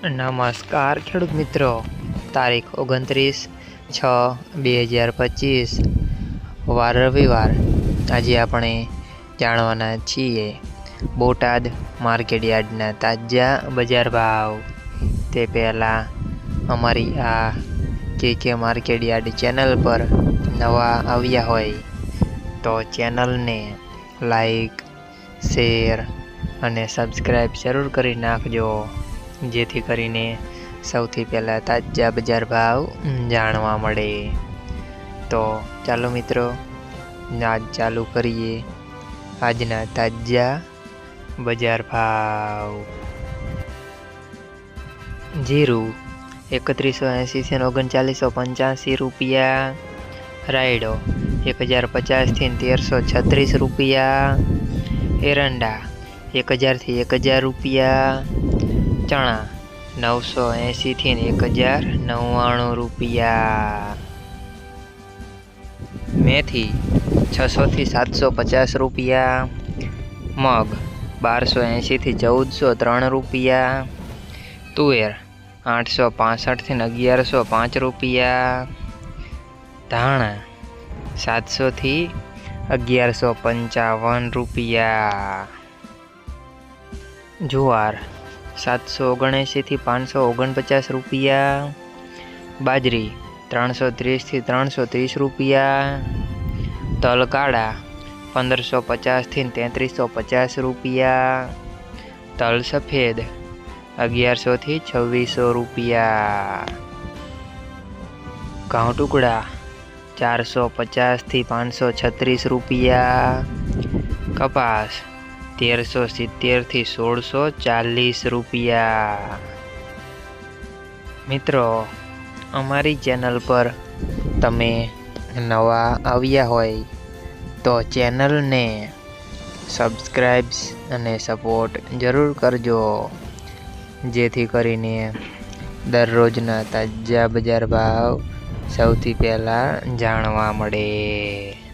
નમસ્કાર, ખેડૂત મિત્રો. તારીખ ઓગણત્રીસ છ બે હજાર પચીસ. વાર રવિવાર. આજે આપણે જાણવાના છીએ બોટાદ માર્કેટ યાર્ડના તાજા બજાર ભાવ. તે પહેલાં અમારી આ કે કે માર્કેટ યાર્ડ ચેનલ પર નવા આવ્યા હોય તો ચેનલને લાઈક, શેર અને સબસ્ક્રાઈબ જરૂર કરી નાખજો. જેથી કરીને સૌથી પહેલાં તાજા બજાર ભાવ જાણવા મળે. તો ચાલો મિત્રો, આજ ચાલુ કરીએ આજના તાજા બજાર ભાવ. જીરું એકત્રીસો એંશીથી ઓગણચાલીસો પંચ્યાસી રૂપિયા. રાયડો એક હજાર પચાસથી તેરસો છત્રીસ રૂપિયા. એરંડા એક હજારથી એક હજાર રૂપિયા. ચણા, નવસો એંશીથી એક હજાર નવ્વાણું રૂપિયા. મેથી છસોથી સાતસો પચાસ રૂપિયા. મગ, બારસો એંશીથી ચૌદસો ત્રણ રૂપિયા. તુવેર, આઠસો પાસઠથી અગિયારસો પાંચ રૂપિયા. ધાણા સાતસોથી અગિયારસો પંચાવન રૂપિયા. જુવાર સાતસો ઓગણએંશીથી પાંચસો ઓગણપચાસ રૂપિયા. બાજરી ત્રણસો ત્રીસથી ત્રણસો ત્રીસ રૂપિયા. તલ કાળા પંદરસો પચાસથી તેત્રીસો પચાસ રૂપિયા. તલ સફેદ અગિયારસોથી છવ્વીસો રૂપિયા. ઘઉં ટુકડા ચારસો પચાસથી પાંચસો છત્રીસ રૂપિયા. કપાસ તેરસો સિત્તેરથી સોળસો ચાલીસ રૂપિયા. મિત્રો, અમારી ચેનલ પર તમે નવા આવ્યા હોય તો ચેનલને સબસ્ક્રાઈબ્સ અને સપોર્ટ જરૂર કરજો. જેથી કરીને દરરોજના તાજા બજાર ભાવ સૌથી પહેલાં જાણવા મળે.